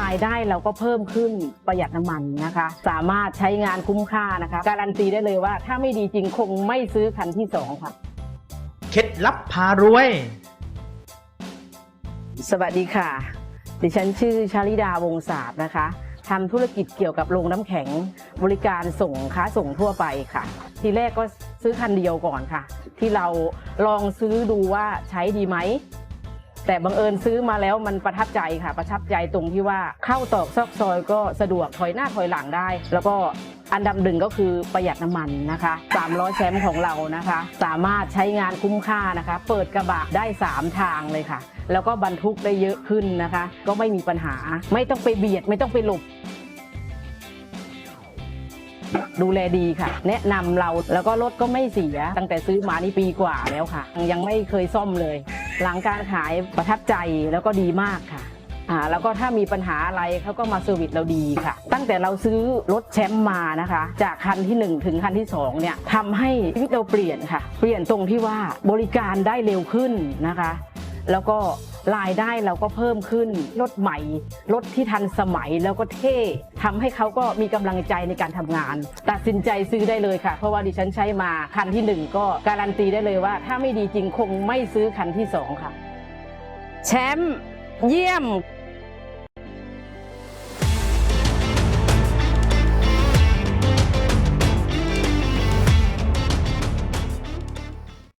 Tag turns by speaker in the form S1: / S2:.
S1: รายได้เราก็เพิ่มขึ้นประหยัดน้ำมันนะคะ สามารถใช้งานคุ้มค่านะคะ การันตีได้เลยว่าถ้าไม่ดีจริงคงไม่ซื้อคันที่สองค่ะ
S2: เคล็ดลับพารวย
S1: สวัสดีค่ะ ดิฉันชื่อชาลิดาวงศาสตร์นะคะทำธุรกิจเกี่ยวกับโรงน้ำแข็ง บริการส่งค้าส่งทั่วไปค่ะ ทีแรกก็ซื้อคันเดียวก่อนค่ะ ที่เราลองซื้อดูว่าใช้ดีไหม แต่บังเอิญซื้อมาแล้วมันประทับใจค่ะ ประทับใจตรงที่ว่าเข้าตอกซอกซอยก็สะดวกถอยหน้าถอยหลังได้ แล้วก็อันดับหนึ่งก็คือประหยัดน้ำมันนะคะ300แชมป์ของเรานะคะ สามารถใช้งานคุ้มค่านะคะ เปิดกระบะได้ 3 ทางเลยค่ะ แล้วก็บรรทุกได้เยอะขึ้นนะคะ ก็ไม่มีปัญหา ไม่ต้องไปเบียด ไม่ต้องไปหลบดูแลดีค่ะ แนะนำเราแล้วก็รถก็ไม่เสีย ตั้งแต่ซื้อมานี่ปีกว่าแล้วค่ะ ยังไม่เคยซ่อมเลย หลังการขายประทับใจแล้วก็ดีมากค่ะอ่าแล้วก็ถ้ามีปัญหาอะไรเขาก็มาเซอร์วิสเราดีค่ะ ตั้งแต่เราซื้อรถแชมป์มานะคะ จากคันที่ 1 ถึงคันที่2เนี่ยทำให้ชีวิตเราเปลี่ยนค่ะ เปลี่ยนตรงที่ว่าบริการได้เร็วขึ้นนะคะ แล้วก็ รายได้เราก็เพิ่มขึ้น รถใหม่ รถที่ทันสมัยแล้วก็เท่ทำให้เขาก็มีกำลังใจในการทำงาน ตัดสินใจซื้อได้เลยค่ะ เพราะว่าดิฉันใช้มาคันที่หนึ่งก็การันตีได้เลยว่า ถ้าไม่ดีจริงคงไม่ซื้อคันที่สองค่ะ แชมป์เยี่ยม